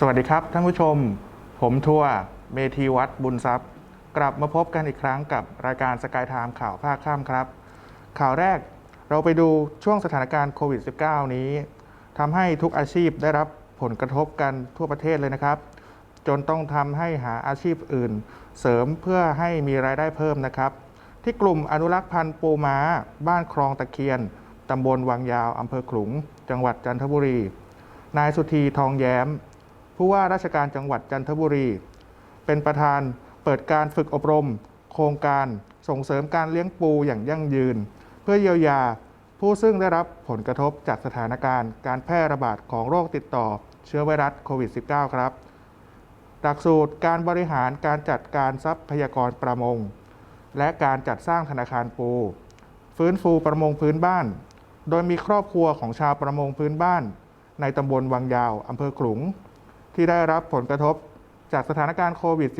สวัสดีครับท่านผู้ชม ผมทัวร์เมธีวัดบุญทรัพย์ กลับมาพบกันอีกครั้งกับรายการสกายไทม์ข่าวภาคค่ำครับ ข่าวแรกเราไปดูช่วงสถานการณ์โควิด -19 นี้ทำให้ทุกอาชีพได้รับผลกระทบกันทั่วประเทศเลยนะครับ จนต้องทำให้หาอาชีพอื่น เสริมเพื่อให้มีรายได้เพิ่มนะครับ ที่กลุ่มอนุรักษ์พันธุ์ปูม้า บ้านคลองตะเคียนตำบลวังยาวอำเภอขลุง จังหวัดจันทบุรี นายสุธีทองแย้ม ผู้ว่าราชการจังหวัดจันทบุรี เป็นประธานเปิดการฝึกอบรม โครงการส่งเสริมการเลี้ยงปูอย่างยั่งยืน เพื่อเยียวยาผู้ซึ่งได้รับผลกระทบจากสถานการณ์การแพร่ระบาดของโรคติดต่อเชื้อไวรัสโควิด -19 ครับ หลักสูตรการบริหารการจัดการทรัพยากรประมง และการจัดสร้างธนาคารปู ฟื้นฟูประมงพื้นบ้าน โดยมีครอบครัวของชาวประมงพื้นบ้าน ในตำบลวังยาวอำเภอขลุง ที่ได้รับผลกระทบจากสถานการณ์โควิด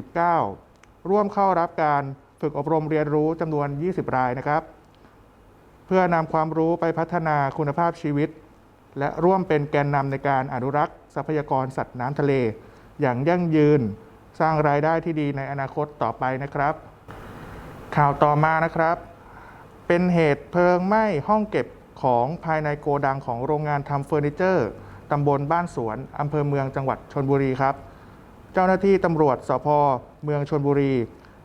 -19 ร่วมเข้ารับการฝึกอบรมเรียนรู้จำนวน 20 รายนะครับ เพื่อนำความรู้ไปพัฒนาคุณภาพชีวิต และร่วมเป็นแกนนำในการอนุรักษ์ทรัพยากรสัตว์น้ำทะเล อย่างยั่งยืนสร้างรายได้ที่ดีในอนาคตต่อไปนะครับ ข่าวต่อมานะครับ เป็นเหตุเพลิงไหม้ห้องเก็บของภายในโกดังของโรงงานทำเฟอร์นิเจอร์ ตำบลบ้านสวนอำเภอเมืองจังหวัดชนบุรีครับ เจ้าหน้าที่ตำรวจสพเมืองชนบุรี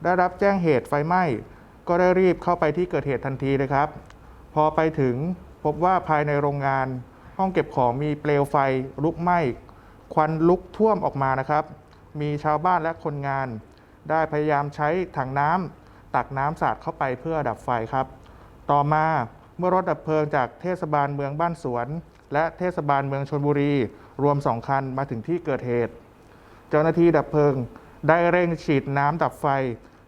ได้รับแจ้งเหตุไฟไหม้ ก็ได้รีบเข้าไปที่เกิดเหตุทันทีเลยครับ พอไปถึงพบว่าภายในโรงงาน ห้องเก็บของมีเปลวไฟลุกไหม้ ควันลุกท่วมออกมานะครับ มีชาวบ้านและคนงาน ได้พยายามใช้ถังน้ำตักน้ำสาดเข้าไปเพื่อดับไฟครับ ต่อมาเมื่อรถดับเพลิงจากเทศบาลเมืองบ้านสวน และเทศบาลเมืองชนบุรี รวมสองคันมาถึงที่เกิดเหตุ เจ้าหน้าที่ดับเพลิง ได้เร่งฉีดน้ำดับไฟ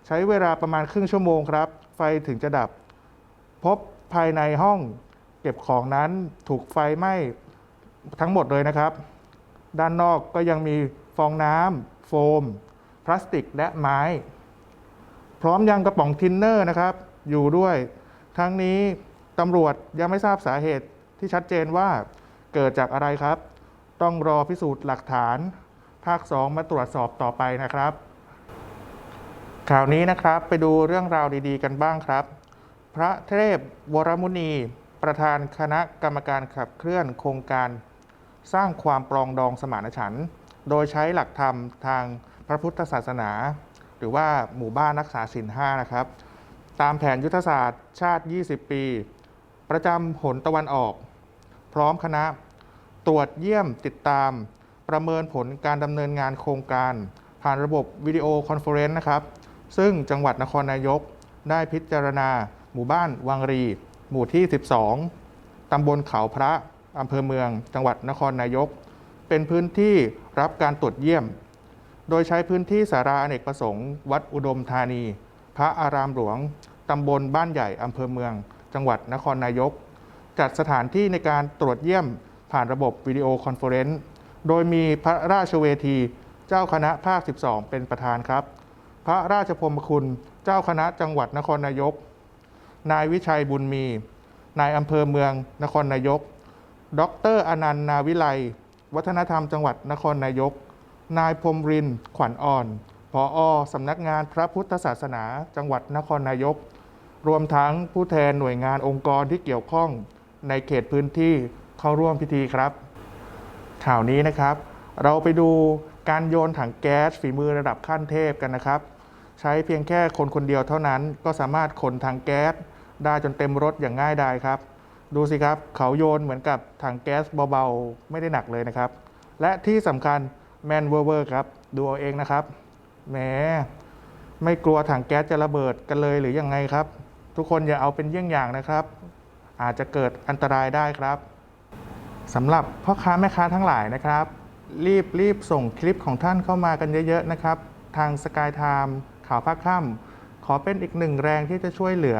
ใช้เวลาประมาณครึ่งชั่วโมงครับ ไฟถึงจะดับ พบภายในห้องเก็บของนั้นถูกไฟไหม้ทั้งหมดเลยนะครับ ด้านนอกก็ยังมีฟองน้ำโฟม พลาสติกและไม้ พร้อมยังกระป๋องทินเนอร์นะครับ อยู่ด้วย ทั้งนี้ตำรวจยังไม่ทราบสาเหตุ ที่ชัดเจนว่าเกิดจากอะไรครับ ต้องรอพิสูจน์หลักฐาน ภาค 2 มาตรวจสอบต่อไปนะครับ ข่าวนี้นะครับไปดูเรื่องราวดีๆ กันบ้างครับ พระเทพวรมุนี ประธานคณะกรรมการขับเคลื่อนโครงการ สร้างความปรองดองสมานฉันท์โดยใช้หลักธรรมทางพระพุทธศาสนา หรือว่าหมู่บ้านรักษาศีลห้านะครับ ตามแผนยุทธศาสตร์ชาติ 20 ปี ประจำหนตะวันออก พร้อมคณะ ตรวจเยี่ยมติดตาม ประเมินผลการดำเนินงานโครงการ ผ่านระบบวิดีโอคอนเฟอเรนซ์นะครับ ซึ่งจังหวัดนครนายก ได้พิจารณา หมู่บ้านวังรี หมู่ที่ 12 ตำบลเขาพระอำเภอเมือง จังหวัดนครนายก เป็นพื้นที่รับการตรวจเยี่ยม โดยใช้พื้นที่สาราอเนกประสงค์ วัดอุดมธานี พระอารามหลวงตำบลบ้านใหญ่อำเภอเมือง จังหวัดนครนายก จัดสถานที่ในการตรวจเยี่ยมผ่านระบบวิดีโอคอนเฟอเรนซ์โดยมีพระราชเวที เจ้าคณะภาค 12 เป็นประธานครับ พระราชพรมคุณ เจ้าคณะจังหวัดนครนายก นายวิชัยบุญมี นายอำเภอเมืองนครนายก ดรอนันต์นาวิไล วัฒนธรรมจังหวัดนครนายก นายพรมรินขวัญอ่อนผออสำนักงานพระพุทธศาสนา จังหวัดนครนายก รวมทั้งผู้แทนหน่วยงานองค์กรที่เกี่ยวข้อง ในเขตพื้นที่เข้าร่วมพิธีครับ ข่าวนี้นะครับ เราไปดูการโยนถังแก๊สฝีมือระดับขั้นเทพกันนะครับ ใช้เพียงแค่คนคนเดียวเท่านั้น ก็สามารถขนถังแก๊สได้จนเต็มรถอย่างง่ายดายครับ ดูสิครับเขาโยนเหมือนกับถังแก๊สเบาๆไม่ได้หนักเลยนะครับ และที่สำคัญแมนเวอร์เวอร์ครับดูเอาเองนะครับแหมไม่กลัวถังแก๊สจะระเบิดกันเลยหรือยังไงครับ ทุกคนอย่าเอาเป็นเยี่ยงอย่างนะครับ อาจจะเกิดอันตรายได้ครับสำหรับพ่อค้าแม่ค้าทั้งหลายนะครับ รีบรีบส่งคลิปของท่านเข้ามากันเยอะ ๆ นะครับ ทางสกายไทม์ข่าวภาคค่ำขอเป็นอีกหนึ่งแรงที่จะช่วยเหลือ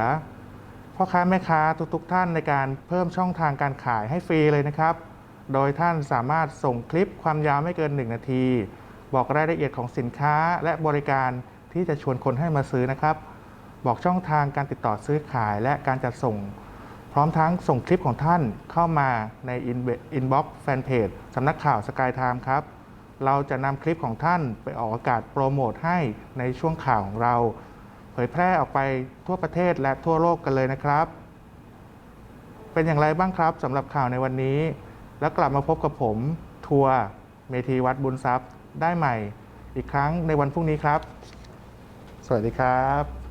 พ่อค้าแม่ค้าทุกๆท่านในการเพิ่มช่องทางการขายให้ฟรีเลยนะครับ โดยท่านสามารถส่งคลิปความยาวไม่เกิน 1 นาที บอกรายละเอียดของสินค้าและบริการที่จะชวนคนให้มาซื้อนะครับ บอกช่องทางการติดต่อซื้อขายและการจัดส่ง พร้อมทั้งส่งคลิปของท่านเข้ามาในอินบ็อกซ์แฟนเพจสำนักข่าวสกายไทม์ครับ เราจะนำคลิปของท่านไปออกอากาศโปรโมทให้ในช่วงข่าวของเรา เผยแพร่ออกไปทั่วประเทศและทั่วโลกกันเลยนะครับ เป็นอย่างไรบ้างครับสำหรับข่าวในวันนี้ แล้วกลับมาพบกับผม ทัวร์เมธีวัดบุญทรัพย์ได้ใหม่ อีกครั้งในวันพรุ่งนี้ครับ สวัสดีครับ